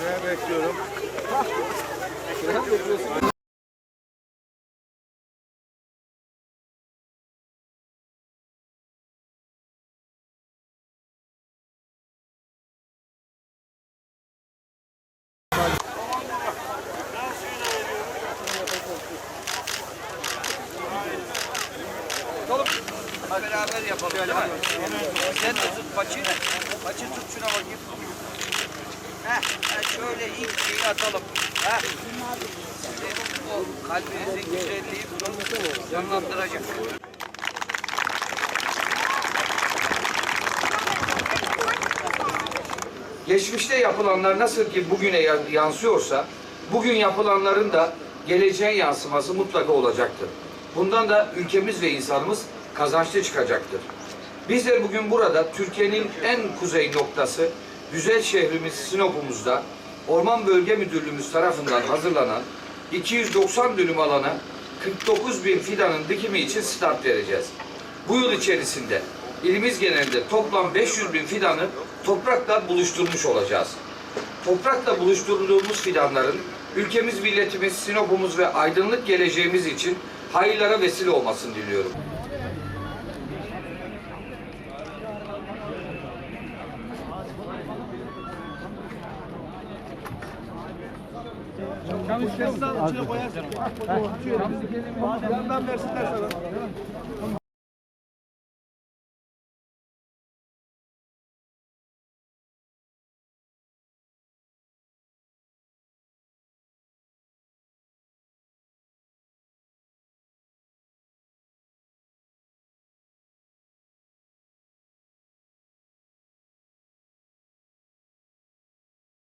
Şuraya bekliyorum. Hadi beraber yapalım mi? Sen de tut paçı. Paçı tut şuna bakayım. Şöyle ilk şeyi atalım. Şimdi o kalbinizin güzelliği bunu canlandıracak. Geçmişte yapılanlar nasıl ki bugüne ya- yansıyorsa, bugün yapılanların da geleceğe yansıması mutlaka olacaktır. Bundan da ülkemiz ve insanımız kazançlı çıkacaktır. Bizler bugün burada Türkiye'nin en kuzey noktası, güzel şehrimiz Sinop'umuzda Orman Bölge Müdürlüğümüz tarafından hazırlanan 290 dönüm alana 49 bin fidanın dikimi için start vereceğiz. Bu yıl içerisinde ilimiz genelinde toplam 500 bin fidanı toprakla buluşturmuş olacağız. Toprakla buluşturduğumuz fidanların ülkemiz, milletimiz, Sinop'umuz ve aydınlık geleceğimiz için hayırlara vesile olmasını diliyorum. Yandan versinler sana.